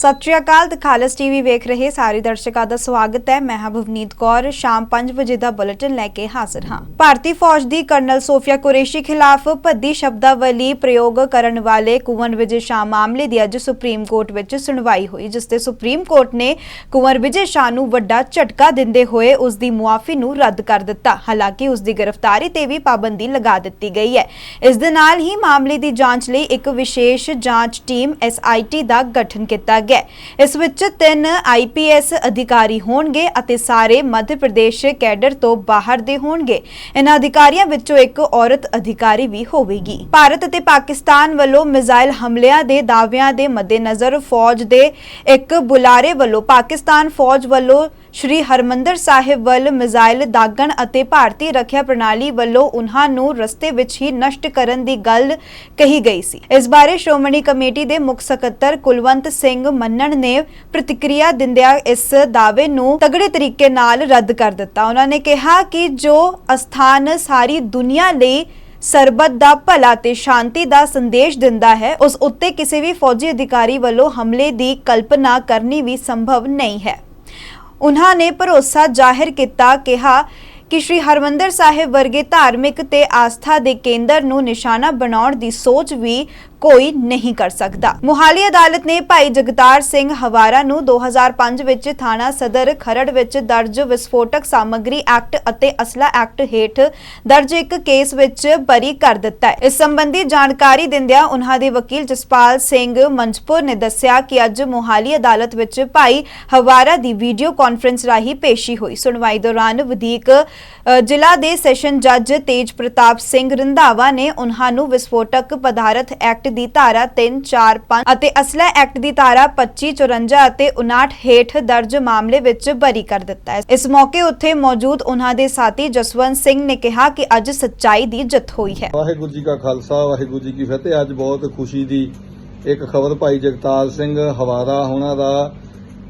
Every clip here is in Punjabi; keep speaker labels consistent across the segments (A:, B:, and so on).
A: ਸਤਿ ਸ਼੍ਰੀ ਅਕਾਲ ਦਖਾਲਸ ਟੀਵੀ ਵੇਖ ਰਹੇ ਸਾਰੇ ਦਰਸ਼ਕਾਂ ਦਾ ਸਵਾਗਤ ਹੈ। ਮੈਂ ਹਾਂ ਭਵਨੀਤ ਕੌਰ। ਸ਼ਾਮ 5 ਵਜੇ ਦਾ ਬੁਲੇਟਿਨ ਲੈ ਕੇ ਹਾਜ਼ਰ ਹਾਂ। ਭਾਰਤੀ ਫੌਜ ਦੀ ਕਰਨਲ ਸੋਫੀਆ ਕੁਰੇਸ਼ੀ ਖਿਲਾਫ ਭੱਦੀ ਸ਼ਬਦਾਵਲੀ ਪ੍ਰਯੋਗ ਕਰਨ ਵਾਲੇ ਕੁਵਨ ਵਿਜੇ ਸ਼ਾਹ ਮਾਮਲੇ ਦੀ ਅੱਜ ਸੁਪਰੀਮ ਕੋਰਟ ਵਿੱਚ ਸੁਣਵਾਈ ਹੋਈ, ਜਿਸ ਤੇ ਸੁਪਰੀਮ ਕੋਰਟ ਨੇ ਕੁੰਵਰ ਵਿਜੇ ਸ਼ਾਹ ਨੂੰ ਵੱਡਾ ਝਟਕਾ ਦਿੰਦੇ ਹੋਏ ਉਸ ਦੀ ਮੁਆਫੀ ਨੂੰ ਰੱਦ ਕਰ ਦਿੱਤਾ। ਹਾਲਾਂਕਿ ਉਸ ਦੀ ਗ੍ਰਿਫਤਾਰੀ ਤੇ ਵੀ ਪਾਬੰਦੀ ਲਗਾ ਦਿੱਤੀ ਗਈ ਹੈ। ਇਸ ਦੇ ਨਾਲ ਹੀ ਮਾਮਲੇ ਦੀ ਜਾਂਚ ਲਈ ਇੱਕ ਵਿਸ਼ੇਸ਼ ਜਾਂਚ ਟੀਮ ਐਸਆਈਟੀ ਦਾ ਗਠਨ ਕੀਤਾ ਗਿਆ ਹੈ। ਇਸ ਵਿੱਚ ਤਿੰਨ ਆਈਪੀਐਸ ਅਧਿਕਾਰੀ ਹੋਣਗੇ ਅਤੇ ਸਾਰੇ ਮੱਧ ਪ੍ਰਦੇਸ਼ ਕੈਡਰ ਤੋਂ ਬਾਹਰ ਦੇ ਹੋਣਗੇ ਇਹਨਾਂ ਅਧਿਕਾਰੀਆਂ ਵਿੱਚੋਂ ਇੱਕ ਔਰਤ ਅਧਿਕਾਰੀ ਵੀ ਹੋਵੇਗੀ ਭਾਰਤ ਅਤੇ ਪਾਕਿਸਤਾਨ ਵੱਲੋਂ ਮਿਜ਼ਾਈਲ ਹਮਲਿਆਂ ਦੇ ਦਾਅਵਿਆਂ ਦੇ ਮੱਦੇਨਜ਼ਰ ਫੌਜ ਦੇ ਇੱਕ ਬੁਲਾਰੇ ਵੱਲੋਂ ਪਾਕਿਸਤਾਨ ਫੌਜ ਵੱਲੋਂ ਸ਼੍ਰੀ ਹਰਮੰਦਰ ਸਾਹਿਬ ਵੱਲ ਮਿਜ਼ਾਈਲ ਦਾਗਣ ਅਤੇ ਭਾਰਤੀ ਰੱਖਿਆ ਪ੍ਰਣਾਲੀ ਵੱਲੋਂ ਉਨ੍ਹਾਂ ਨੂੰ ਰਸਤੇ ਵਿੱਚ ਹੀ ਨਸ਼ਟ ਕਰਨ ਦੀ ਗੱਲ ਕਹੀ ਗਈ ਸੀ। ਇਸ ਬਾਰੇ ਸ਼੍ਰੋਮਣੀ ਕਮੇਟੀ ਦੇ ਮੁੱਖ ਸਕੱਤਰ ਕੁਲਵੰਤ ਸਿੰਘ ਮੰਨਣ ਨੇ ਪ੍ਰਤੀਕਿਰਿਆ ਦਿੰਦਿਆਂ ਇਸ ਦਾਅਵੇ ਨੂੰ ਤਗੜੇ ਤਰੀਕੇ ਨਾਲ ਰੱਦ ਕਰ ਦਿੱਤਾ। ਉਹਨਾਂ ਨੇ ਕਿਹਾ ਕਿ ਜੋ ਅਸਥਾਨ ਸਾਰੀ ਦੁਨੀਆ ਲਈ ਸਰਬਤ ਦਾ ਭਲਾ ਤੇ ਸ਼ਾਂਤੀ ਦਾ ਸੰਦੇਸ਼ ਦਿੰਦਾ ਹੈ, ਉਸ ਉੱਤੇ ਕਿਸੇ ਵੀ ਫੌਜੀ ਅਧਿਕਾਰੀ ਵੱਲੋਂ ਹਮਲੇ ਦੀ ਕਲਪਨਾ ਕਰਨੀ ਵੀ ਸੰਭਵ ਨਹੀਂ ਹੈ। ਉਹਨਾਂ ਨੇ ਭਰੋਸਾ ਜ਼ਾਹਿਰ ਕੀਤਾ, ਕਿਹਾ ਕਿ ਸ਼੍ਰੀ ਹਰਮੰਦਰ ਸਾਹਿਬ ਵਰਗੇ ਧਾਰਮਿਕ ਤੇ ਆਸਥਾ ਦੇ ਕੇਂਦਰ ਨੂੰ ਨਿਸ਼ਾਨਾ ਬਣਾਉਣ ਦੀ ਸੋਚ ਵੀ ਕੋਈ ਨਹੀਂ ਕਰ ਸਕਦਾ। ਮੁਹਾਲੀ ਅਦਾਲਤ ਨੇ ਭਾਈ ਜਗਤਾਰ ਸਿੰਘ ਹਵਾਰਾ ਨੂੰ 2005 ਵਿੱਚ ਥਾਣਾ ਸਦਰ ਖਰੜ ਵਿੱਚ ਦਰਜ ਵਿਸਫੋਟਕ ਸਾਮੱਗਰੀ ਐਕਟ ਅਤੇ ਅਸਲਾ ਐਕਟ ਹੇਠ ਦਰਜ ਇੱਕ ਕੇਸ ਵਿੱਚ ਬਰੀ ਕਰ ਦਿੱਤਾ ਹੈ। ਇਸ ਸੰਬੰਧੀ ਜਾਣਕਾਰੀ ਦਿੰਦਿਆਂ ਉਨ੍ਹਾਂ ਦੇ ਵਕੀਲ ਜਸਪਾਲ ਸਿੰਘ ਮੰਜਪੁਰ ਨੇ ਦੱਸਿਆ ਕਿ ਅੱਜ ਮੁਹਾਲੀ ਅਦਾਲਤ ਵਿੱਚ ਭਾਈ ਹਵਾਰਾ ਦੀ ਵੀਡੀਓ ਕਾਨਫਰੰਸ ਰਾਹੀਂ ਪੇਸ਼ੀ ਹੋਈ। ਸੁਣਵਾਈ ਦੌਰਾਨ ਵਧੀਕ ਅ, ਜ਼ਿਲ੍ਹਾ ਦੇ ਸੈਸ਼ਨ ਜੱਜ ਤੇਜ ਪ੍ਰਤਾਪ ਸਿੰਘ ਰੰਧਾਵਾ ਨੇ ਉਨ੍ਹਾਂ ਨੂੰ ਵਿਸਫੋਟਕ ਪਦਾਰਥ ਐਕਟ ਦੀ ਧਾਰਾ 3 4 5 ਅਤੇ ਅਸਲਾ ਐਕਟ ਦੀ ਧਾਰਾ 25 54 ਅਤੇ 59 ਹੇਠ ਦਰਜ ਮਾਮਲੇ ਵਿੱਚ ਬਰੀ ਕਰ ਦਿੱਤਾ ਹੈ। ਇਸ ਮੌਕੇ ਉੱਥੇ ਮੌਜੂਦ ਉਨ੍ਹਾਂ ਦੇ ਸਾਥੀ ਜਸਵੰਤ ਸਿੰਘ ਨੇ ਕਿਹਾ ਕਿ ਅੱਜ ਸੱਚਾਈ ਦੀ ਜਿੱਤ ਹੋਈ ਹੈ।
B: ਵਾਹਿਗੁਰੂ ਜੀ ਕਾ ਖਾਲਸਾ, ਵਾਹਿਗੁਰੂ ਜੀ ਕੀ ਫਤਿਹ। ਅੱਜ ਬਹੁਤ ਖੁਸ਼ੀ ਦੀ ਇੱਕ ਖਬਰ ਭਾਈ ਜਗਤਾਰ ਸਿੰਘ ਹਵਾਰਾ ਉਹਨਾਂ ਦਾ,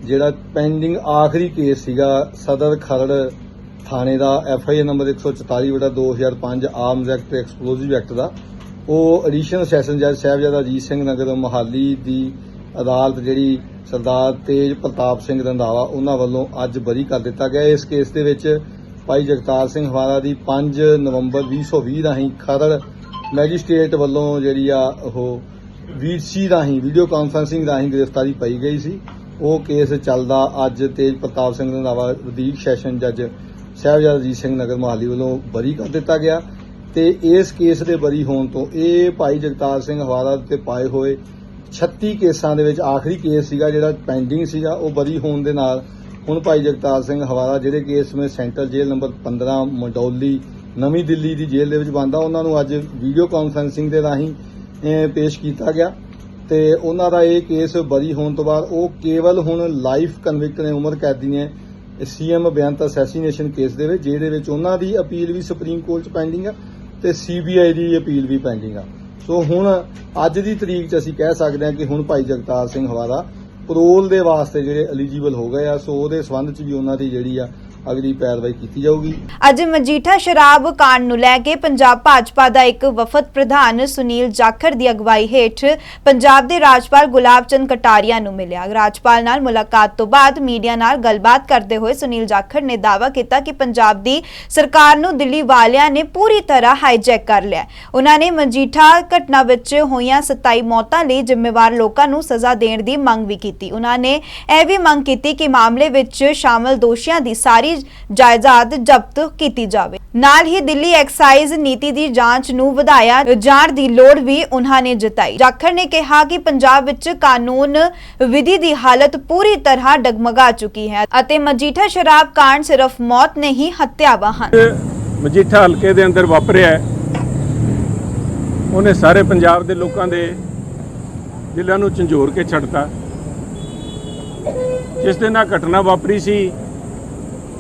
B: ਜਿਹੜਾ ਪੈਂਡਿੰਗ ਆਖਰੀ ਕੇਸ ਸੀਗਾ ਸਦਰ ਖਰੜ ਥਾਣੇ ਦਾ F I R number 144/2005 arms act ਤੇ ਐਕਸਪਲੋਸਿਵ ਐਕਟ ਦਾ। ਉਹ ਐਡੀਸ਼ਨਲ ਸੈਸ਼ਨ ਜੱਜ ਸਾਹਿਬਜ਼ਾਦਾ ਅਜੀਤ ਸਿੰਘ ਨਗਰ ਮੋਹਾਲੀ ਦੀ ਅਦਾਲਤ ਜਿਹੜੀ ਸਰਦਾਰ ਤੇਜ ਪ੍ਰਤਾਪ ਸਿੰਘ ਰੰਧਾਵਾ ਉਹਨਾਂ ਵੱਲੋਂ ਅੱਜ ਬਰੀ ਕਰ ਦਿੱਤਾ ਗਿਆ। ਇਸ ਕੇਸ ਦੇ ਵਿੱਚ ਭਾਈ ਜਗਤਾਰ ਸਿੰਘ ਹਵਾਰਾ ਦੀ 5 ਨਵੰਬਰ 2020 ਰਾਹੀਂ ਖਰੜ ਮੈਜਿਸਟ੍ਰੇਟ ਵੱਲੋਂ ਜਿਹੜੀ ਆ ਉਹ ਵੀਸੀ ਰਾਹੀਂ ਵੀਡੀਓ ਕਾਨਫਰੈਂਸਿੰਗ ਰਾਹੀਂ ਗ੍ਰਿਫਤਾਰੀ ਪਾਈ ਗਈ ਸੀ। ਉਹ ਕੇਸ ਚੱਲਦਾ ਅੱਜ ਤੇਜ ਪ੍ਰਤਾਪ ਸਿੰਘ ਰੰਧਾਵਾ ਵਧੀਕ ਸੈਸ਼ਨ ਜੱਜ ਸਾਹਿਬਜ਼ਾਦਾ ਅਜੀਤ ਸਿੰਘ ਨਗਰ ਮੋਹਾਲੀ ਵੱਲੋਂ ਬਰੀ ਕਰ ਦਿੱਤਾ ਗਿਆ। ਤੇ ਇਸ ਕੇਸ ਦੇ ਬਰੀ ਹੋਣ ਤੋਂ ਇਹ ਭਾਈ ਜਗਤਾਰ ਸਿੰਘ ਹਵਾਰਾ ਤੇ ਪਾਏ ਹੋਏ 36 ਕੇਸਾਂ ਦੇ ਵਿੱਚ ਆਖਰੀ ਕੇਸ ਸੀਗਾ, ਜਿਹੜਾ ਪੈਂਡਿੰਗ ਸੀਗਾ, ਉਹ ਬਰੀ ਹੋਣ ਦੇ ਨਾਲ ਹੁਣ ਭਾਈ ਜਗਤਾਰ ਸਿੰਘ ਹਵਾਰਾ ਜਿਹੜੇ ਕੇਸ ਵਿੱਚ ਸੈਂਟਰਲ ਜੇਲ੍ਹ ਨੰਬਰ 15 ਮੰਡੌਲੀ, ਨਵੀਂ ਦਿੱਲੀ ਦੀ ਜੇਲ੍ਹ ਦੇ ਵਿੱਚ ਬੰਦਾ ਉਹਨਾਂ ਨੂੰ ਅੱਜ ਵੀਡੀਓ ਕਾਨਫਰੈਂਸਿੰਗ ਦੇ ਰਾਹੀਂ ਪੇਸ਼ ਕੀਤਾ ਗਿਆ। ਤੇ ਉਹਨਾਂ ਦਾ ਇਹ ਕੇਸ ਬਰੀ ਹੋਣ ਤੋਂ ਬਾਅਦ ਉਹ ਕੇਵਲ ਹੁਣ ਲਾਈਫ ਕਨਵਿਕਟ ਨੇ, ਉਮਰ ਕੈਦੀ ਨੇ ਸੀਐਮ ਬੇਅੰਤ ਅਸੈਸੀਨੇਸ਼ਨ ਕੇਸ ਦੇ ਵਿੱਚ, ਜਿਹਦੇ ਵਿੱਚ ਉਹਨਾਂ ਦੀ ਅਪੀਲ ਵੀ ਸੁਪਰੀਮ ਕੋਰਟ 'ਚ ਪੈਂਡਿੰਗ ਆ। ਤੇ ਸੀਬੀਆਈ ਦੀ ਅਪੀਲ ਵੀ ਪੈਂਡਿੰਗ ਆ। ਸੋ ਹੁਣ ਅੱਜ ਦੀ ਤਰੀਕ 'ਚ ਅਸੀਂ ਕਹਿ ਸਕਦੇ ਹਾਂ ਕਿ ਹੁਣ ਭਾਈ ਜਗਤਾਰ ਸਿੰਘ ਹਵਾਰਾ ਪਰੋਲ ਦੇ ਵਾਸਤੇ ਜਿਹੜੇ ਐਲੀਜੀਬਲ ਹੋ ਗਏ ਆ, ਸੋ ਉਹਦੇ ਸਬੰਧ 'ਚ ਵੀ ਉਹਨਾਂ ਦੀ ਜਿਹੜੀ ਆ ਅਗਲੀ ਪੈਰਵਾਈ ਕੀਤੀ ਜਾਊਗੀ।
A: ਅੱਜ ਮਜੀਠਾ ਸ਼ਰਾਬ ਕਾਂਡ ਨੂੰ ਲੈ ਕੇ ਪੰਜਾਬ ਭਾਜਪਾ ਦਾ ਇੱਕ ਵਫਦ ਪ੍ਰਧਾਨ ਸੁਨੀਲ ਜਾਖੜ ਦੀ ਅਗਵਾਈ ਹੇਠ ਪੰਜਾਬ ਦੇ ਰਾਜਪਾਲ ਗੁਲਾਬ ਚੰਦ ਕਟਾਰੀਆ ਨੂੰ ਮਿਲਿਆ। ਰਾਜਪਾਲ ਨਾਲ ਮੁਲਾਕਾਤ ਤੋਂ ਬਾਅਦ ਮੀਡੀਆ ਨਾਲ ਗੱਲਬਾਤ ਕਰਦੇ ਹੋਏ ਸੁਨੀਲ ਜਾਖੜ ਨੇ ਦਾਅਵਾ ਕੀਤਾ ਕਿ ਪੰਜਾਬ ਦੀ ਸਰਕਾਰ ਨੂੰ ਦਿੱਲੀ ਵਾਲਿਆਂ ਨੇ ਪੂਰੀ ਤਰ੍ਹਾਂ ਹਾਈਜੈਕ ਕਰ ਲਿਆ ਹੈ। ਉਹਨਾਂ ਨੇ ਮਜੀਠਾ ਘਟਨਾ ਵਿੱਚ ਹੋਈਆਂ 27 ਮੌਤਾਂ ਲਈ ਜ਼ਿੰਮੇਵਾਰ ਲੋਕਾਂ ਨੂੰ ਸਜ਼ਾ ਦੇਣ ਦੀ ਮੰਗ ਵੀ ਕੀਤੀ। ਉਹਨਾਂ ਨੇ ਇਹ ਵੀ ਮੰਗ ਕੀਤੀ ਕਿ ਮਾਮਲੇ ਵਿੱਚ ਸ਼ਾਮਲ ਦੋਸ਼ੀਆਂ ਦੀ ਸਾਰੀ ਜਾਇਦਾਦ ਜ਼ਬਤ ਕੀਤੀ ਜਾਵੇ। ਨਾਲ ਹੀ ਦਿੱਲੀ ਐਕਸਾਈਜ਼ ਨੀਤੀ ਦੀ ਜਾਂਚ ਨੂੰ ਵਧਾਇਆ ਜਾਣ ਦੀ ਲੋੜ ਵੀ ਉਹਨਾਂ ਨੇ ਜਤਾਈ। ਜਾਖੜ ਨੇ ਕਿਹਾ ਕਿ ਪੰਜਾਬ ਵਿੱਚ ਕਾਨੂੰਨ ਵਿਧੀ ਦੀ ਹਾਲਤ ਪੂਰੀ ਤਰ੍ਹਾਂ ਡਗਮਗਾ ਚੁੱਕੀ ਹੈ ਅਤੇ ਮਜੀਠਾ ਸ਼ਰਾਬ ਕਾਂਡ ਸਿਰਫ ਮੌਤ ਨਹੀਂ ਹੱਤਿਆਵਾਂ ਹਨ।
C: ਮਜੀਠਾ ਹਲਕੇ ਦੇ ਅੰਦਰ ਵਾਪਰਿਆ ਹੈ, ਉਹਨੇ ਸਾਰੇ ਪੰਜਾਬ ਦੇ ਲੋਕਾਂ ਦੇ ਦਿਲਾਂ ਨੂੰ ਝੰਜੋਰ ਕੇ ਛੱਡਤਾ। ਜਿਸ ਦਿਨ ਆ ਘਟਨਾ ਵਾਪਰੀ ਸੀ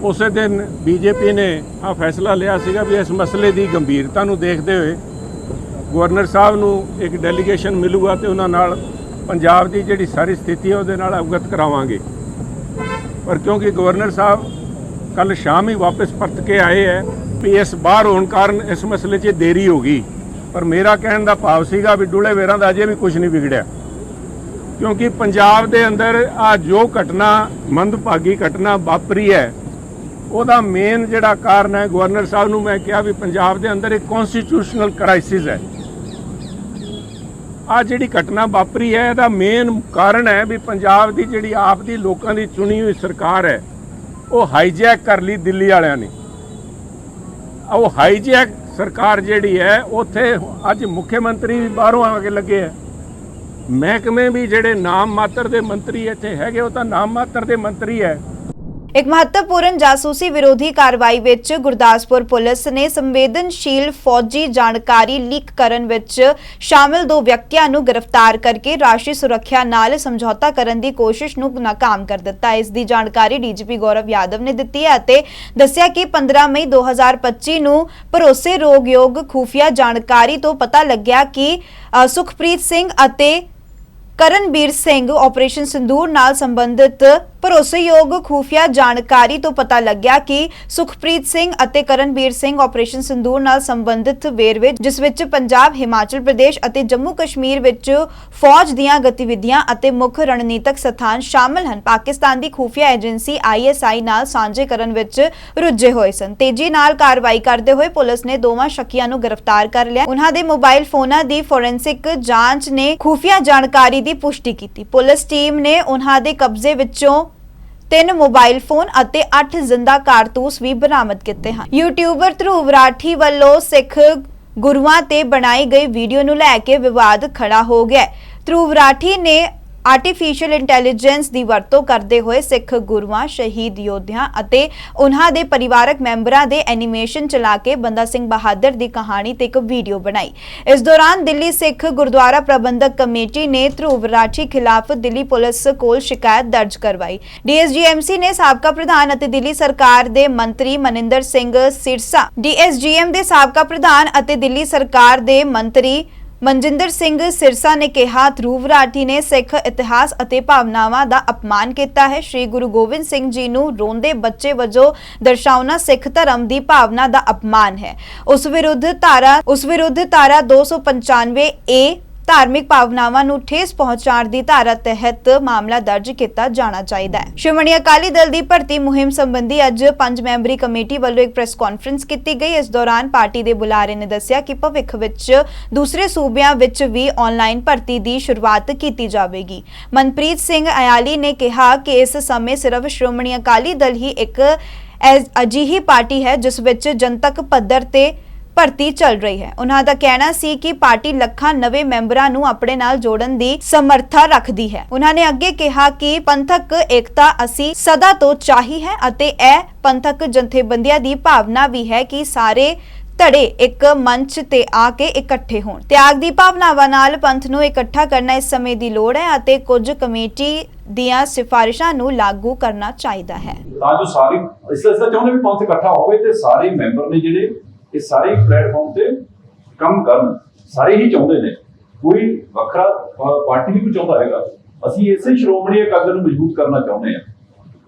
C: ਉਸੇ ਦਿਨ ਬੀਜੇਪੀ ਨੇ ਆ ਫੈਸਲਾ ਲਿਆ ਸੀਗਾ ਵੀ ਇਸ ਮਸਲੇ ਦੀ ਗੰਭੀਰਤਾ ਨੂੰ ਦੇਖਦੇ ਹੋਏ ਗਵਰਨਰ ਸਾਹਿਬ ਨੂੰ ਇੱਕ ਡੈਲੀਗੇਸ਼ਨ ਮਿਲੂਗਾ ਤੇ ਉਹਨਾਂ ਨਾਲ ਪੰਜਾਬ ਦੀ ਜਿਹੜੀ ਸਾਰੀ ਸਥਿਤੀ ਹੈ ਉਹਦੇ ਨਾਲ ਅਵਗਤ ਕਰਾਵਾਂਗੇ। ਪਰ ਕਿਉਂਕਿ ਗਵਰਨਰ ਸਾਹਿਬ ਕੱਲ ਸ਼ਾਮ ਹੀ ਵਾਪਸ ਪਰਤ ਕੇ ਆਏ ਹੈ ਵੀ ਇਸ ਬਾਹਰ ਹੋਣ ਕਾਰਨ ਇਸ ਮਸਲੇ 'ਚ ਦੇਰੀ ਹੋ ਗਈ। ਪਰ ਮੇਰਾ ਕਹਿਣ ਦਾ ਭਾਵ ਸੀਗਾ ਵੀ ਡੁਲੇ ਵੇਰਾਂ ਦਾ ਅਜੇ ਵੀ ਕੁਝ ਨਹੀਂ ਵਿਗੜਿਆ। ਕਿਉਂਕਿ ਪੰਜਾਬ ਦੇ ਅੰਦਰ ਆ ਜੋ ਘਟਨਾ, ਮੰਦਭਾਗੀ ਘਟਨਾ ਵਾਪਰੀ ਹੈ ਉਹਦਾ ਮੇਨ ਜਿਹੜਾ ਕਾਰਨ ਹੈ ਗਵਰਨਰ ਸਾਹਿਬ ਨੂੰ ਮੈਂ ਕਿਹਾ ਵੀ ਪੰਜਾਬ ਦੇ ਅੰਦਰ ਇੱਕ ਕਨਸਟੀਟਿਊਸ਼ਨਲ ਕ੍ਰਾਈਸਿਸ ਹੈ। ਆ ਜਿਹੜੀ ਘਟਨਾ ਵਾਪਰੀ ਹੈ, ਇਹਦਾ ਮੇਨ ਕਾਰਨ ਹੈ ਵੀ ਪੰਜਾਬ ਦੀ ਜਿਹੜੀ ਆਪ ਦੀ ਲੋਕਾਂ ਦੀ ਚੁਣੀ ਹੋਈ ਸਰਕਾਰ ਹੈ, ਉਹ ਹਾਈਜੈਕ ਕਰ ਲਈ ਦਿੱਲੀ ਵਾਲਿਆਂ ਨੇ। ਉਹ ਹਾਈਜੈਕ ਸਰਕਾਰ ਜਿਹੜੀ ਹੈ, ਉੱਥੇ ਅੱਜ ਮੁੱਖ ਮੰਤਰੀ ਵੀ ਬਾਹਰੋਂ ਆ ਕੇ ਲੱਗੇ ਹੈ। ਮਹਿਕਮੇ ਵੀ ਜਿਹੜੇ ਨਾਮ ਮਾਤਰ ਦੇ ਮੰਤਰੀ ਇੱਥੇ ਹੈਗੇ, ਉਹ ਤਾਂ ਨਾਮ ਮਾਤਰ ਦੇ ਮੰਤਰੀ ਹੈ।
A: ਇੱਕ ਮਹੱਤਵਪੂਰਨ ਜਾਸੂਸੀ ਵਿਰੋਧੀ ਕਾਰਵਾਈ ਵਿੱਚ ਗੁਰਦਾਸਪੁਰ ਪੁਲਿਸ ਨੇ ਸੰਵੇਦਨਸ਼ੀਲ ਫੌਜੀ ਜਾਣਕਾਰੀ ਲੀਕ ਕਰਨ ਵਿੱਚ ਸ਼ਾਮਿਲ ਦੋ ਵਿਅਕਤੀਆਂ ਨੂੰ ਗ੍ਰਿਫਤਾਰ ਕਰਕੇ ਰਾਸ਼ਟਰੀ ਸੁਰੱਖਿਆ ਨਾਲ ਸਮਝੌਤਾ ਕਰਨ ਦੀ ਕੋਸ਼ਿਸ਼ ਨੂੰ ਨਾਕਾਮ ਕਰ ਦਿੱਤਾ। ਇਸ ਦੀ ਜਾਣਕਾਰੀ ਡੀਜੀਪੀ ਗੌਰਵ ਯਾਦਵ ਨੇ ਦਿੱਤੀ ਹੈ ਅਤੇ ਦੱਸਿਆ ਕਿ 15 ਮਈ 2025 ਨੂੰ ਭਰੋਸੇ ਰੋਗਯੋਗ ਖੂਫੀਆ ਜਾਣਕਾਰੀ ਤੋਂ ਪਤਾ ਲੱਗਿਆ ਕਿ ਸੁਖਪ੍ਰੀਤ ਸਿੰਘ ਅਤੇ ਕਰਨਬੀਰ ਸਿੰਘ ਆਪਰੇਸ਼ਨ ਸਿੰਦੂਰ ਨਾਲ ਸੰਬੰਧਿਤ ਭਰੋਸੇਯੋਗ ਖੂਫੀਆ ਜਾਣਕਾਰੀ ਤੋਂ ਪਤਾ ਲੱਗਿਆ ਕਿ ਸੁਖਪ੍ਰੀਤ ਸਿੰਘ ਅਤੇ ਕਰਨਬੀਰ ਸਿੰਘ ਆਪਰੇਸ਼ਨ ਸਿੰਦੂਰ ਨਾਲ ਸੰਬੰਧਿਤ ਵੇਰਵੇ, ਜਿਸ ਵਿੱਚ ਪੰਜਾਬ, ਹਿਮਾਚਲ ਪ੍ਰਦੇਸ਼ ਅਤੇ ਜੰਮੂ ਕਸ਼ਮੀਰ ਵਿੱਚ ਫੌਜ ਦੀਆਂ ਗਤੀਵਿਧੀਆਂ ਅਤੇ ਮੁੱਖ ਰਣਨੀਤਕ ਸਥਾਨ ਸ਼ਾਮਲ ਹਨ, ਪਾਕਿਸਤਾਨ ਦੀ ਖੂਫੀਆ ਏਜੰਸੀ ਆਈਐਸਆਈ ਨਾਲ ਸਾਂਝੇ ਕਰਨ ਵਿੱਚ ਰੁੱਝੇ ਹੋਏ ਸਨ। ਤੇਜ਼ੀ ਨਾਲ ਕਾਰਵਾਈ ਕਰਦੇ ਹੋਏ ਪੁਲਿਸ ਨੇ ਦੋਵਾਂ ਸ਼ੱਕੀਆਂ ਨੂੰ ਗ੍ਰਿਫਤਾਰ ਕਰ ਲਿਆ। ਉਨ੍ਹਾਂ ਦੇ ਮੋਬਾਈਲ ਫੋਨਾਂ ਦੀ ਫੋਰੈਂਸਿਕ ਜਾਂਚ ਨੇ ਖੂਫੀਆ ਜਾਣਕਾਰੀ ਦੀ ਪੁਸ਼ਟੀ ਕੀਤੀ। ਪੁਲਿਸ ਟੀਮ ਨੇ ਉਨ੍ਹਾਂ ਦੇ ਕਬਜ਼ੇ ਵਿੱਚੋਂ ਤਿੰਨ ਮੋਬਾਈਲ ਫੋਨ ਅਤੇ 8 ਜ਼ਿੰਦਾ ਕਾਰਤੂਸ ਵੀ ਬਰਾਮਦ ਕੀਤੇ ਹਨ ਯੂਟਿਊਬਰ ਧਰੂਵ ਰਾਠੀ ਵੱਲੋਂ ਸਿੱਖ ਗੁਰੂਆਂ ਤੇ ਬਣਾਈ ਗਈ ਵੀਡੀਓ ਨੂੰ ਲੈ ਕੇ ਵਿਵਾਦ ਖੜਾ ਹੋ ਗਿਆ ਹੈ। ਧਰੂਵ ਰਾਠੀ ਨੇ ਆਰਟੀਫੀਸ਼ੀਅਲ ਇੰਟੈਲੀਜੈਂਸ ਦੀ ਵਰਤੋਂ ਕਰਦੇ ਹੋਏ ਸਿੱਖ ਗੁਰੂਆਂ, ਸ਼ਹੀਦ ਯੋਧਿਆਂ ਅਤੇ ਉਹਨਾਂ ਦੇ ਪਰਿਵਾਰਕ ਮੈਂਬਰਾਂ ਦੇ ਐਨੀਮੇਸ਼ਨ ਚਲਾ ਕੇ ਬੰਦਾ ਸਿੰਘ ਬਹਾਦਰ ਦੀ ਕਹਾਣੀ ਤੇ ਇੱਕ ਵੀਡੀਓ ਬਣਾਈ। ਇਸ ਦੌਰਾਨ ਦਿੱਲੀ ਸਿੱਖ ਗੁਰਦੁਆਰਾ ਪ੍ਰਬੰਧਕ ਕਮੇਟੀ ਨੇ ਧਰੂਵ ਰਾਠੀ ਖਿਲਾਫ ਦਿੱਲੀ ਪੁਲਿਸ ਕੋਲ ਸ਼ਿਕਾਇਤ ਦਰਜ ਕਰਵਾਈ। ਡੀਐਸਜੀਐਮਸੀ ਨੇ ਸਾਬਕਾ ਪ੍ਰਧਾਨ ਅਤੇ ਦਿੱਲੀ ਸਰਕਾਰ ਦੇ ਮੰਤਰੀ ਮਨਿੰਦਰ ਸਿੰਘ ਸਿਰਸਾ ਡੀਐਸਜੀਐਮ ਦੇ ਸਾਬਕਾ ਪ੍ਰਧਾਨ ਅਤੇ ਦਿੱਲੀ ਸਰਕਾਰ ਦੇ ਮੰਤਰੀ ਮਨਜਿੰਦਰ ਸਿੰਘ ਸਿਰਸਾ ਨੇ ਕਿਹਾ, ਧਰੂਵ ਰਾਠੀ ਨੇ ਸਿੱਖ ਇਤਿਹਾਸ ਅਤੇ ਭਾਵਨਾਵਾਂ ਦਾ ਅਪਮਾਨ ਕੀਤਾ ਹੈ। ਸ੍ਰੀ ਗੁਰੂ ਗੋਬਿੰਦ ਸਿੰਘ ਜੀ ਨੂੰ ਰੋਂਦੇ ਬੱਚੇ ਵਜੋਂ ਦਰਸਾਉਣਾ ਸਿੱਖ ਧਰਮ ਦੀ ਭਾਵਨਾ ਦਾ ਅਪਮਾਨ ਹੈ। ਉਸ ਵਿਰੁੱਧ ਧਾਰਾ, ਉਸ ਵਿਰੁੱਧ ਧਾਰਾ 295 ਏ ਧਾਰਮਿਕ ਭਾਵਨਾਵਾਂ ਨੂੰ ਠੇਸ ਪਹੁੰਚਾਉਣ ਦੀ ਧਾਰਾ ਤਹਿਤ ਮਾਮਲਾ ਦਰਜ ਕੀਤਾ ਜਾਣਾ ਚਾਹੀਦਾ ਹੈ। ਸ਼੍ਰੋਮਣੀ ਅਕਾਲੀ ਦਲ ਦੀ ਭਰਤੀ ਮੁਹਿੰਮ ਸੰਬੰਧੀ ਅੱਜ ਪੰਜ ਮੈਂਬਰੀ ਕਮੇਟੀ ਵੱਲੋਂ ਇੱਕ ਪ੍ਰੈਸ ਕਾਨਫਰੰਸ ਕੀਤੀ ਗਈ। ਇਸ ਦੌਰਾਨ ਪਾਰਟੀ ਦੇ ਬੁਲਾਰੇ ਨੇ ਦੱਸਿਆ ਕਿ ਭਵਿੱਖ ਵਿੱਚ ਦੂਸਰੇ ਸੂਬਿਆਂ ਵਿੱਚ ਵੀ ਆਨਲਾਈਨ ਭਰਤੀ ਦੀ ਸ਼ੁਰੂਆਤ ਕੀਤੀ ਜਾਵੇਗੀ। ਮਨਪ੍ਰੀਤ ਸਿੰਘ ਅਯਾਲੀ ਨੇ ਕਿਹਾ ਕਿ ਇਸ ਸਮੇਂ ਸਿਰਫ ਸ਼੍ਰੋਮਣੀ ਅਕਾਲੀ ਦਲ ਹੀ ਇੱਕ ਅਜਿਹੀ ਪਾਰਟੀ ਹੈ ਜਿਸ ਵਿੱਚ ਜਨਤਕ ਪੱਧਰ ਤੇ ਭਰਤੀ ਚੱਲ ਰਹੀ ਹੈ। ਉਹਨਾਂ ਦਾ ਕਹਿਣਾ ਸੀ ਕਿ ਪਾਰਟੀ ਲੱਖਾਂ ਨਵੇਂ ਮੈਂਬਰਾਂ ਨੂੰ ਆਪਣੇ ਨਾਲ ਜੋੜਨ ਦੀ ਸਮਰੱਥਾ ਰੱਖਦੀ ਹੈ। ਉਹਨਾਂ ਨੇ ਅੱਗੇ ਕਿਹਾ ਕਿ ਪੰਥਕ ਏਕਤਾ ਅਸੀਂ ਸਦਾ ਤੋਂ ਚਾਹੀ ਹੈ ਅਤੇ ਇਹ ਪੰਥਕ ਜਥੇਬੰਦੀਆਂ ਦੀ ਭਾਵਨਾ ਵੀ ਹੈ ਕਿ ਸਾਰੇ ਧੜੇ ਇੱਕ ਮੰਚ ਤੇ ਆ ਕੇ ਇਕੱਠੇ ਹੋਣ। ਤਿਆਗ ਦੀ ਭਾਵਨਾਵਾਂ ਨਾਲ ਪੰਥ ਨੂੰ ਇਕੱਠਾ ਕਰਨਾ ਇਸ ਸਮੇਂ ਦੀ ਲੋੜ ਹੈ ਅਤੇ ਕੁਝ ਕਮੇਟੀ ਦੀਆਂ ਸਿਫਾਰਿਸ਼ਾਂ ਨੂੰ ਲਾਗੂ ਕਰਨਾ ਚਾਹੀਦਾ ਹੈ।
D: ਤਾਂ ਜੋ ਸਾਰੀ ਇਸ ਲਈ ਚਾਹੁੰਦੇ ਵੀ ਪੰਥ ਇਕੱਠਾ ਹੋਵੇ ਤੇ ਸਾਰੇ ਮੈਂਬਰ ਨੇ ਜਿਹੜੇ ਇਹ ਸਾਰੇ ਪਲੇਟਫਾਰਮ ਤੇ ਕੰਮ ਕਰਨ, ਸਾਰੇ ਹੀ ਚਾਹੁੰਦੇ ਨੇ। ਕੋਈ ਵੱਖਰਾ ਪਾਰਟੀ ਨਹੀਂ ਕੋਈ ਚਾਹੁੰਦਾ ਹੈਗਾ। ਅਸੀਂ ਇਸੇ ਸ਼੍ਰੋਮਣੀ ਅਕਾਲੀ ਦਲ ਨੂੰ ਮਜ਼ਬੂਤ ਕਰਨਾ ਚਾਹੁੰਦੇ ਹਾਂ।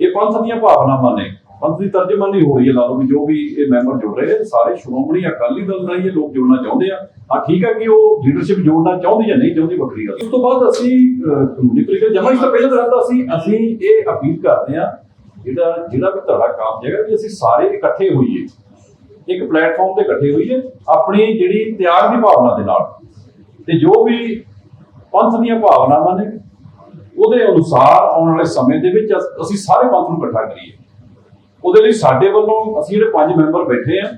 D: ਇਹ ਪੰਥ ਦੀਆਂ ਭਾਵਨਾਵਾਂ ਨੇ। ਪੰਥ ਦੀ ਤਰਜਮਾਨੀ ਹੋ ਰਹੀ ਹੈ ਲਾ ਲਓ ਵੀ ਜੋ ਵੀ ਇਹ ਮੈਂਬਰ ਜੁੜ ਰਹੇ ਨੇ, ਸਾਰੇ ਸ਼੍ਰੋਮਣੀ ਅਕਾਲੀ ਦਲ ਨਾਲ ਇਹ ਲੋਕ ਜੁੜਨਾ ਚਾਹੁੰਦੇ ਆ। ਹਾਂ, ਠੀਕ ਹੈ ਕਿ ਉਹ ਲੀਡਰਸ਼ਿਪ ਜੋੜਨਾ ਚਾਹੁੰਦੀ ਜਾਂ ਨਹੀਂ ਚਾਹੁੰਦੀ, ਵੱਖਰੀ ਗੱਲ। ਉਸ ਤੋਂ ਬਾਅਦ ਅਸੀਂ ਕਾਨੂੰਨੀ ਪ੍ਰਕਿਰਿਆ ਜਮਾਂ ਇਸ ਤੋਂ ਪਹਿਲਾਂ ਤਾਂ ਰਹਿੰਦਾ ਸੀ। ਅਸੀਂ ਇਹ ਅਪੀਲ ਕਰਦੇ ਆ ਜਿਹੜਾ ਜਿਹੜਾ ਵੀ ਤੁਹਾਡਾ ਕੰਮ ਹੈਗਾ ਕਿ ਅਸੀਂ ਸਾਰੇ ਇਕੱਠੇ ਹੋਈਏ। ਇੱਕ ਪਲੇਟਫਾਰਮ ਤੇ ਇਕੱਠੇ ਹੋਈਏ ਆਪਣੀ ਜਿਹੜੀ ਤਿਆਗ ਦੀ ਭਾਵਨਾ ਦੇ ਨਾਲ। ਤੇ ਜੋ ਵੀ ਪੰਥ ਦੀਆਂ ਭਾਵਨਾਵਾਂ ਨੇ, ਉਹਦੇ ਅਨੁਸਾਰ ਆਉਣ ਵਾਲੇ ਸਮੇਂ ਦੇ ਵਿੱਚ ਅਸੀਂ ਸਾਰੇ ਪੰਥ ਨੂੰ ਇਕੱਠਾ ਕਰੀਏ। ਉਹਦੇ ਲਈ ਸਾਡੇ ਵੱਲੋਂ ਅਸੀਂ ਜਿਹੜੇ ਪੰਜ ਮੈਂਬਰ ਬੈਠੇ ਆ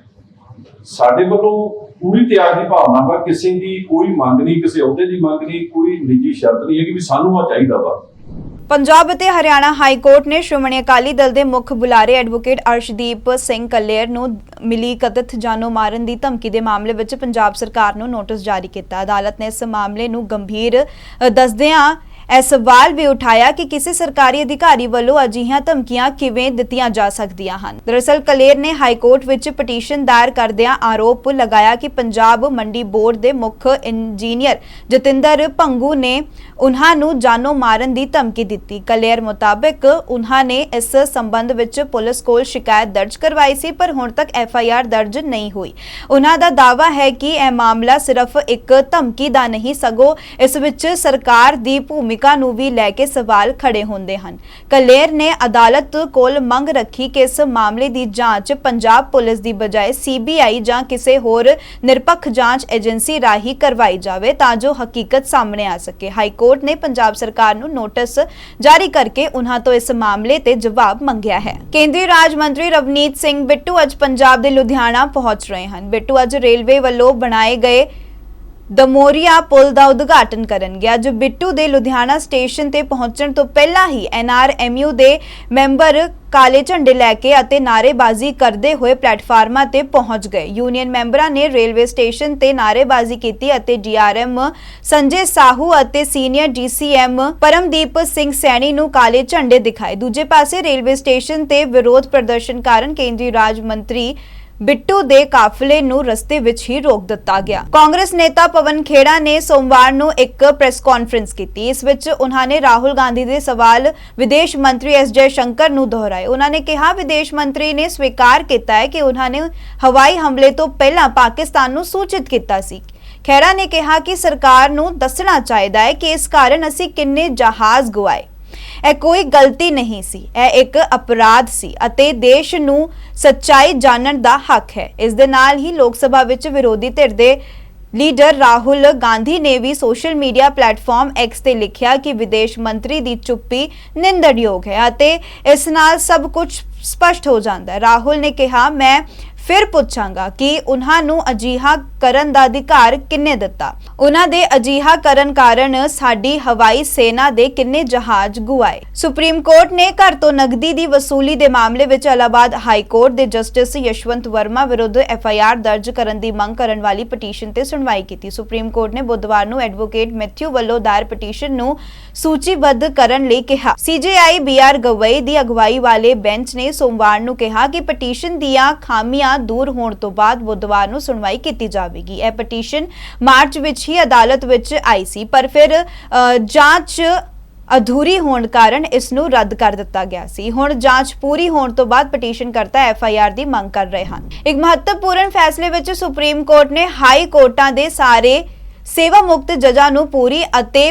D: ਸਾਡੇ ਵੱਲੋਂ ਪੂਰੀ ਤਿਆਗ ਦੀ ਭਾਵਨਾ ਵਾ, ਕਿਸੇ ਦੀ ਕੋਈ ਮੰਗ ਨਹੀਂ, ਕਿਸੇ ਅਹੁਦੇ ਦੀ ਮੰਗ ਨਹੀਂ, ਕੋਈ ਨਿੱਜੀ ਸ਼ਰਤ ਨਹੀਂ ਹੈ ਕਿ ਵੀ ਸਾਨੂੰ ਆ ਚਾਹੀਦਾ ਵਾ।
A: ਪੰਜਾਬ ਅਤੇ ਹਰਿਆਣਾ ਹਾਈ ਕੋਰਟ ਨੇ ਸ਼੍ਰੋਮਣੀ ਅਕਾਲੀ ਦਲ ਦੇ ਮੁੱਖ ਬੁਲਾਰੇ ਐਡਵੋਕੇਟ ਅਰਸ਼ਦੀਪ ਸਿੰਘ ਕੱਲੇਰ ਨੂੰ ਮਿਲੀ ਕਥਿਤ ਜਾਨੋਂ ਮਾਰਨ ਦੀ ਧਮਕੀ ਦੇ ਮਾਮਲੇ ਵਿੱਚ ਪੰਜਾਬ ਸਰਕਾਰ ਨੂੰ ਨੋਟਿਸ ਜਾਰੀ ਕੀਤਾ। ਅਦਾਲਤ ਨੇ ਇਸ ਮਾਮਲੇ ਨੂੰ ਗੰਭੀਰ ਦੱਸਦਿਆਂ ਇਹ ਸਵਾਲ ਵੀ ਉਠਾਇਆ ਕਿ ਕਿਸੇ ਸਰਕਾਰੀ ਅਧਿਕਾਰੀ ਵੱਲੋਂ ਅਜਿਹੀਆਂ ਧਮਕੀਆਂ ਕਿਵੇਂ ਦਿੱਤੀਆਂ ਜਾ ਸਕਦੀਆਂ ਹਨ। ਦਰਅਸਲ, ਕਲੇਰ ਨੇ ਹਾਈ ਕੋਰਟ ਵਿੱਚ ਪਟੀਸ਼ਨ ਦਾਇਰ ਕਰਦਿਆਂ ਆਰੋਪ ਲਗਾਇਆ ਕਿ ਪੰਜਾਬ ਮੰਡੀ ਬੋਰਡ ਦੇ ਮੁੱਖ ਇੰਜੀਨੀਅਰ ਜਤਿੰਦਰ ਭੰਗੂ ਨੇ ਉਨ੍ਹਾਂ ਨੂੰ ਜਾਨੋਂ ਮਾਰਨ ਦੀ ਧਮਕੀ ਦਿੱਤੀ। ਕਲੇਰ ਮੁਤਾਬਕ, ਉਨ੍ਹਾਂ ਨੇ ਇਸ ਸੰਬੰਧ ਵਿੱਚ ਪੁਲਿਸ ਕੋਲ ਸ਼ਿਕਾਇਤ ਦਰਜ ਕਰਵਾਈ ਸੀ, ਪਰ ਹੁਣ ਤੱਕ ਐਫ ਆਈ ਆਰ ਦਰਜ ਨਹੀਂ ਹੋਈ। ਉਨ੍ਹਾਂ ਦਾ ਦਾਅਵਾ ਹੈ ਕਿ ਇਹ ਮਾਮਲਾ ਸਿਰਫ ਇੱਕ ਧਮਕੀ ਦਾ ਨਹੀਂ, ਸਗੋਂ ਇਸ ਵਿੱਚ ਸਰਕਾਰ ਦੀ ਭੂਮਿਕਾ ਭੂਮਿਕਾ ਨੂੰ ਵੀ ਲੈ ਕੇ ਸਵਾਲ ਖੜੇ ਹੁੰਦੇ ਹਨ। ਕਲੇਰ ਨੇ ਅਦਾਲਤ ਕੋਲ ਮੰਗ ਰੱਖੀ ਕਿ ਇਸ ਮਾਮਲੇ ਦੀ ਜਾਂਚ ਪੰਜਾਬ ਪੁਲਿਸ ਦੀ ਬਜਾਏ ਸੀਬੀਆਈ ਜਾਂ ਕਿਸੇ ਹੋਰ ਨਿਰਪੱਖ ਜਾਂਚ ਏਜੰਸੀ ਰਾਹੀਂ ਕਰਵਾਈ ਜਾਵੇ ਤਾਂ ਜੋ ਹਕੀਕਤ ਸਾਹਮਣੇ ਆ ਸਕੇ। ਹਾਈ ਕੋਰਟ ਨੇ ਪੰਜਾਬ ਸਰਕਾਰ ਨੂੰ ਨੋਟਿਸ ਜਾਰੀ ਕਰਕੇ ਉਨ੍ਹਾਂ ਤੋਂ ਇਸ ਮਾਮਲੇ ਤੇ ਜਵਾਬ ਮੰਗਿਆ ਹੈ। ਕੇਂਦਰੀ ਰਾਜ ਮੰਤਰੀ ਰਵਨੀਤ ਸਿੰਘ ਬਿੱਟੂ ਅੱਜ ਪੰਜਾਬ ਦੇ ਲੁਧਿਆਣਾ ਪਹੁੰਚ ਰਹੇ ਹਨ। ਬਿੱਟੂ ਅੱਜ ਰੇਲਵੇ ਵੱਲੋਂ ਬਣਾਏ ਗਏ ਦਮੋਰੀਆ ਪੁਲ ਦਾ ਉਦਘਾਟਨ ਕਰਨਗੇ। ਅੱਜ ਬਿੱਟੂ ਦੇ ਲੁਧਿਆਣਾ ਸਟੇਸ਼ਨ ਤੇ ਪਹੁੰਚਣ ਤੋਂ ਪਹਿਲਾਂ ਹੀ ਐਨਆਰਐਮਯੂ ਦੇ ਮੈਂਬਰ ਕਾਲੇ ਝੰਡੇ ਲੈ ਕੇ ਅਤੇ ਨਾਅਰੇਬਾਜ਼ੀ ਕਰਦੇ ਹੋਏ ਪਲੇਟਫਾਰਮਾਂ ਤੇ ਪਹੁੰਚ ਗਏ। ਯੂਨੀਅਨ ਮੈਂਬਰਾਂ ਨੇ ਰੇਲਵੇ ਸਟੇਸ਼ਨ ਤੇ ਨਾਅਰੇਬਾਜ਼ੀ ਕੀਤੀ ਅਤੇ ਡੀਆਰਐਮ ਸੰਜੇ ਸਾਹੂ ਅਤੇ ਸੀਨੀਅਰ ਡੀਸੀਐਮ ਪਰਮਦੀਪ ਸਿੰਘ ਸੈਣੀ ਨੂੰ ਕਾਲੇ ਝੰਡੇ ਦਿਖਾਏ। ਦੂਜੇ ਪਾਸੇ ਰੇਲਵੇ ਸਟੇਸ਼ਨ ਤੇ ਵਿਰੋਧ ਪ੍ਰਦਰਸ਼ਨ ਕਾਰਨ ਕੇਂਦਰੀ ਰਾਜ ਮੰਤਰੀ ਬਿੱਟੂ ਦੇ ਕਾਫਲੇ ਨੂੰ ਰਸਤੇ ਵਿੱਚ ਹੀ ਰੋਕ ਦਿੱਤਾ ਗਿਆ। ਕਾਂਗਰਸ ਨੇਤਾ ਪਵਨ ਖੇੜਾ ਨੇ ਸੋਮਵਾਰ ਨੂੰ ਇੱਕ ਪ੍ਰੈਸ ਕਾਨਫਰੰਸ ਕੀਤੀ। ਇਸ ਵਿੱਚ ਉਹਨਾਂ ਨੇ ਰਾਹੁਲ ਗਾਂਧੀ ਦੇ ਸਵਾਲ ਵਿਦੇਸ਼ ਮੰਤਰੀ ਐਸ ਜੈ ਸ਼ੰਕਰ ਨੂੰ ਦੁਹਰਾਏ। ਉਹਨਾਂ ਨੇ ਕਿਹਾ, ਵਿਦੇਸ਼ ਮੰਤਰੀ ਨੇ ਸਵੀਕਾਰ ਕੀਤਾ ਹੈ ਕਿ ਉਹਨਾਂ ਨੇ ਹਵਾਈ ਹਮਲੇ ਤੋਂ ਪਹਿਲਾਂ ਪਾਕਿਸਤਾਨ ਨੂੰ ਸੂਚਿਤ ਕੀਤਾ ਸੀ। ਖੈਰਾ ਨੇ ਕਿਹਾ ਕਿ ਸਰਕਾਰ ਨੂੰ ਦੱਸਣਾ ਚਾਹੀਦਾ ਹੈ ਕਿ ਇਸ ਕਾਰਨ ਅਸੀਂ ਕਿੰਨੇ ਜਹਾਜ਼ ਗਵਾਏ। ਇਹ ਕੋਈ ਗਲਤੀ ਨਹੀਂ ਸੀ। ਇਹ ਇੱਕ ਅਪਰਾਧ ਸੀ ਅਤੇ ਦੇਸ਼ ਨੂੰ ਸੱਚਾਈ ਜਾਣਨ ਦਾ ਹੱਕ ਹੈ। ਇਸ ਦੇ ਨਾਲ ਹੀ ਲੋਕ ਸਭਾ ਵਿੱਚ ਵਿਰੋਧੀ ਧਿਰ ਦੇ ਲੀਡਰ ਰਾਹੁਲ ਗਾਂਧੀ ਨੇ ਵੀ ਸੋਸ਼ਲ ਮੀਡੀਆ ਪਲੇਟਫਾਰਮ ਐਕਸ ਤੇ ਲਿਖਿਆ ਕਿ ਵਿਦੇਸ਼ ਮੰਤਰੀ ਦੀ ਚੁੱਪੀ ਨਿੰਦਣਯੋਗ ਹੈ ਅਤੇ ਇਸ ਨਾਲ ਸਭ ਕੁਝ ਸਪਸ਼ਟ ਹੋ ਜਾਂਦਾ ਹੈ। ਰਾਹੁਲ ਨੇ ਕਿਹਾ, ਮੈਂ ਫਿਰ ਪੁੱਛਾਂਗਾ ਕਿ ਉਹਨਾਂ ਨੂੰ ਅਜੀਹਾ ਕਰਨ ਦਾ ਅਧਿਕਾਰ ਕਿੰਨੇ ਦਿੱਤਾ? ਉਹਨਾਂ ਦੇ ਅਜੀਹਾ ਕਰਨ ਕਾਰਨ ਸਾਡੀ ਹਵਾਈ ਸੈਨਾ ਦੇ ਕਿੰਨੇ ਜਹਾਜ਼ ਗੁਆਏ? ਸੁਪਰੀਮ ਕੋਰਟ ਨੇ ਘਰ ਤੋਂ ਨਗਦੀ ਦੀ ਵਸੂਲੀ ਦੇ ਮਾਮਲੇ ਵਿੱਚ ਇਲਾਹਾਬਾਦ ਹਾਈ ਕੋਰਟ ਦੇ ਜਸਟਿਸ ਯਸ਼ਵੰਤ ਵਰਮਾ ਵਿਰੁੱਧ ਐਫ ਆਈ ਆਰ ਦਰਜ ਕਰਨ ਦੀ ਮੰਗ ਕਰਨ ਵਾਲੀ ਪਟੀਸ਼ਨ ਤੇ ਸੁਣਵਾਈ ਕੀਤੀ। ਸੁਪਰੀਮ ਕੋਰਟ ਨੇ ਬੁੱਧਵਾਰ ਨੂੰ ਐਡਵੋਕੇਟ ਮੈਥਿਊ ਵੱਲੋਂ ਦਾਇਰ ਪਟੀਸ਼ਨ ਨੂੰ ਸੂਚੀਬੱਧ ਕਰਨ ਲਈ ਕਿਹਾ। ਸੀਜੇਆਈ ਬੀਆਰ ਗਵਈ ਦੀ ਅਗਵਾਈ ਵਾਲੇ ਬੈਂਚ ਨੇ ਸੋਮਵਾਰ ਨੂੰ ਕਿਹਾ ਕਿ ਪਟੀਸ਼ਨ ਦੀਆਂ ਖਾਮੀਆਂ ਦੂਰ ਹੋਣ ਤੋਂ ਬਾਅਦ ਬੁੱਧਵਾਰ ਨੂੰ ਸੁਣਵਾਈ ਕੀਤੀ ਜਾਵੇਗੀ। ਇਹ ਪਟੀਸ਼ਨ ਮਾਰਚ ਵਿੱਚ ਹੀ ਅਦਾਲਤ ਵਿੱਚ ਆਈ ਸੀ, ਪਰ ਫਿਰ ਜਾਂਚ ਅਧੂਰੀ ਹੋਣ ਕਾਰਨ ਇਸ ਨੂੰ ਰੱਦ ਕਰ ਦਿੱਤਾ ਗਿਆ ਸੀ। ਹੁਣ ਜਾਂਚ ਪੂਰੀ ਹੋਣ ਤੋਂ ਬਾਅਦ ਪਟੀਸ਼ਨ ਕਰਤਾ ਐਫ ਆਈ ਆਰ ਦੀ ਮੰਗ ਕਰ ਰਹੇ ਹਨ। ਇੱਕ ਮਹੱਤਵਪੂਰਨ ਫੈਸਲੇ ਵਿੱਚ ਸੁਪਰੀਮ ਕੋਰਟ ਨੇ ਹਾਈ ਕੋਰਟਾਂ ਦੇ ਸਾਰੇ ਸੇਵਾ ਮੁਕਤ ਜਜਾਂ ਨੂੰ ਪੂਰੀ ਅਤੇ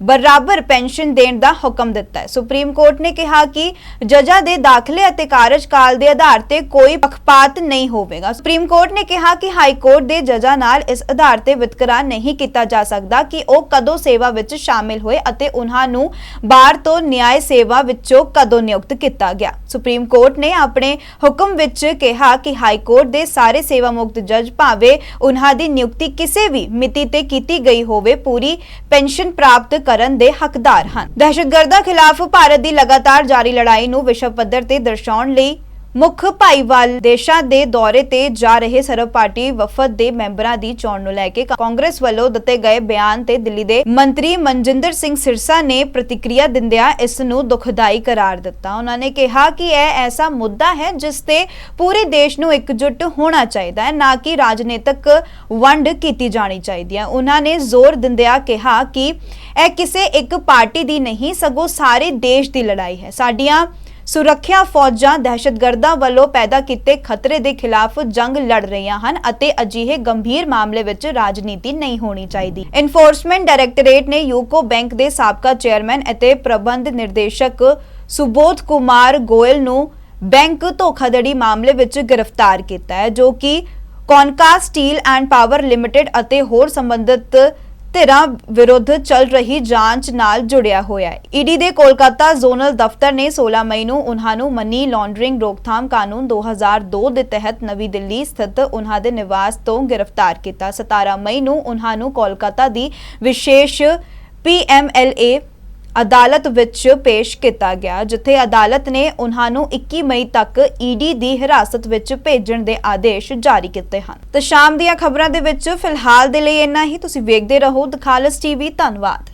A: ਬਰਾਬਰ ਪੈਨਸ਼ਨ ਦੇਣ ਦਾ ਹੁਕਮ ਦਿੱਤਾ ਹੈ। ਸੁਪਰੀਮ ਕੋਰਟ ਨੇ ਕਿਹਾ ਕਿ ਜੱਜਾਂ ਦੇ ਦਾਖਲੇ ਅਤੇ ਕਾਰਜਕਾਲ ਦੇ ਆਧਾਰ ਤੇ ਕੋਈ ਪੱਖਪਾਤ ਨਹੀਂ ਹੋਵੇਗਾ। ਸੁਪਰੀਮ ਕੋਰਟ ਨੇ ਕਿਹਾ ਕਿ ਹਾਈ ਕੋਰਟ ਦੇ ਜੱਜਾਂ ਨਾਲ ਇਸ ਆਧਾਰ ਤੇ ਵਿਤਕਰਾ ਨਹੀਂ ਕੀਤਾ ਜਾ ਸਕਦਾ ਕਿ ਉਹ ਕਦੋਂ ਸੇਵਾ ਵਿੱਚ ਸ਼ਾਮਿਲ ਹੋਏ ਅਤੇ ਉਹਨਾਂ ਨੂੰ ਬਾਹਰ ਤੋਂ ਨਿਆਂ ਸੇਵਾ ਵਿੱਚੋਂ ਕਦੋਂ ਨਿਯੁਕਤ ਕੀਤਾ ਗਿਆ। ਸੁਪਰੀਮ ਕੋਰਟ ਨੇ ਆਪਣੇ ਹੁਕਮ ਵਿੱਚ ਕਿਹਾ ਕਿ ਹਾਈ ਕੋਰਟ ਦੇ ਸਾਰੇ ਸੇਵਾ ਮੁਕਤ ਜੱਜ ਭਾਵੇਂ ਉਹਨਾਂ ਦੀ ਨਿਯੁਕਤੀ ਕਿਸੇ ਵੀ ਮਿਤੀ ਤੇ ਕੀਤੀ ਗਈ ਹੋਵੇ, ਪੂਰੀ ਪੈਨਸ਼ਨ ਪ੍ਰਾਪਤ ਕਰਨ ਦੇ ਹੱਕਦਾਰ ਹਨ। ਦਹਿਸ਼ਤਗਰਦਾਂ ਖਿਲਾਫ ਭਾਰਤ ਦੀ ਲਗਾਤਾਰ ਜਾਰੀ ਲੜਾਈ ਨੂੰ ਵਿਸ਼ਵ ਪੱਧਰ ਤੇ ਦਰਸਾਉਣ ਲਈ ਮੁੱਖ ਭਾਈਵਾਲ ਦੇਸ਼ਾਂ ਦੇ ਦੌਰੇ ਤੇ ਜਾ ਰਹੇ ਸਰਵ ਪਾਰਟੀ ਵਫਦ ਦੇ ਮੈਂਬਰਾਂ ਦੀ ਚੋਣ ਨੂੰ ਲੈ ਕੇ ਕਾਂਗਰਸ ਵੱਲੋਂ ਦਿੱਤੇ ਗਏ ਬਿਆਨ ਤੇ ਦਿੱਲੀ ਦੇ ਮੰਤਰੀ ਮਨਜਿੰਦਰ ਸਿੰਘ ਸਿਰਸਾ ਨੇ ਪ੍ਰਤੀਕਿਰਿਆ ਦਿੰਦਿਆਂ ਇਸ ਨੂੰ ਦੁਖਦਾਈ ਕਰਾਰ ਦਿੱਤਾ। ਉਹਨਾਂ ਨੇ ਕਿਹਾ ਕਿ ਇਹ ਐਸਾ ਮੁੱਦਾ ਹੈ ਜਿਸ ਤੇ ਪੂਰੇ ਦੇਸ਼ ਨੂੰ ਇਕਜੁੱਟ ਹੋਣਾ ਚਾਹੀਦਾ ਹੈ, ਨਾ ਕਿ ਰਾਜਨੀਤਿਕ ਵੰਡ ਕੀਤੀ ਜਾਣੀ ਚਾਹੀਦੀ ਹੈ। ਉਹਨਾਂ ਨੇ ਜ਼ੋਰ ਦਿੰਦਿਆਂ ਕਿਹਾ ਕਿ ਇਹ ਕਿਸੇ ਇੱਕ ਪਾਰਟੀ ਦੀ ਨਹੀਂ, ਸਗੋਂ ਸਾਰੇ ਦੇਸ਼ ਦੀ ਲੜਾਈ ਹੈ। ਸਾਡੀਆਂ ਸੁਰੱਖਿਆ ਫੌਜਾਂ ਦਹਿਸ਼ਤਗਰਦਾਂ ਵੱਲੋਂ ਪੈਦਾ ਕੀਤੇ ਖਤਰੇ ਦੇ ਖਿਲਾਫ ਜੰਗ ਲੜ ਰਹੀਆਂ ਹਨ ਅਤੇ ਅਜਿਹੇ ਗੰਭੀਰ ਮਾਮਲੇ ਵਿੱਚ ਰਾਜਨੀਤੀ ਨਹੀਂ ਹੋਣੀ ਚਾਹੀਦੀ। ਐਨਫੋਰਸਮੈਂਟ ਡਾਇਰੈਕਟੋਰੇਟ ਨੇ ਯੂਕੋ ਬੈਂਕ ਦੇ ਸਾਬਕਾ ਚੇਅਰਮੈਨ ਅਤੇ ਪ੍ਰਬੰਧ ਨਿਰਦੇਸ਼ਕ ਸੁਬੋਧ ਕੁਮਾਰ ਗੋਇਲ ਨੂੰ ਬੈਂਕ ਧੋਖਾਧੜੀ ਮਾਮਲੇ ਵਿੱਚ ਗ੍ਰਿਫਤਾਰ ਕੀਤਾ ਹੈ, ਜੋ ਕਿ Concast steel and power limited ਅਤੇ ਹੋਰ ਸੰਬੰਧਿਤ ਧਿਰਾਂ ਵਿਰੁੱਧ ਚੱਲ ਰਹੀ ਜਾਂਚ ਨਾਲ ਜੁੜਿਆ ਹੋਇਆ ਹੈ। ਈਡੀ ਦੇ ਕੋਲਕਾਤਾ ਜ਼ੋਨਲ ਦਫ਼ਤਰ ਨੇ 16 ਮਈ ਨੂੰ ਉਨ੍ਹਾਂ ਨੂੰ ਮਨੀ ਲਾਂਡਰਿੰਗ ਰੋਕਥਾਮ ਕਾਨੂੰਨ 2002 ਦੇ ਤਹਿਤ ਨਵੀਂ ਦਿੱਲੀ ਸਥਿਤ ਉਨ੍ਹਾਂ ਦੇ ਨਿਵਾਸ ਤੋਂ ਗ੍ਰਿਫਤਾਰ ਕੀਤਾ। 17 ਮਈ ਨੂੰ ਉਨ੍ਹਾਂ ਨੂੰ ਕੋਲਕਾਤਾ ਦੀ ਵਿਸ਼ੇਸ਼ ਪੀਐਮਐਲਏ ਅਦਾਲਤ ਵਿੱਚ ਪੇਸ਼ ਕੀਤਾ ਗਿਆ, ਜਿੱਥੇ ਅਦਾਲਤ ਨੇ ਉਹਨਾਂ ਨੂੰ 21 ਮਈ ਤੱਕ ਈਡੀ ਦੀ ਹਿਰਾਸਤ ਵਿੱਚ ਭੇਜਣ ਦੇ ਆਦੇਸ਼ ਜਾਰੀ ਕੀਤੇ ਹਨ। ਤੇ ਸ਼ਾਮ ਦੀਆਂ ਖਬਰਾਂ ਦੇ ਵਿੱਚ ਫਿਲਹਾਲ ਦੇ ਲਈ ਇੰਨਾ ਹੀ। ਤੁਸੀਂ ਵੇਖਦੇ ਰਹੋ ਦਖਾਲਸ ਟੀਵੀ। ਧੰਨਵਾਦ।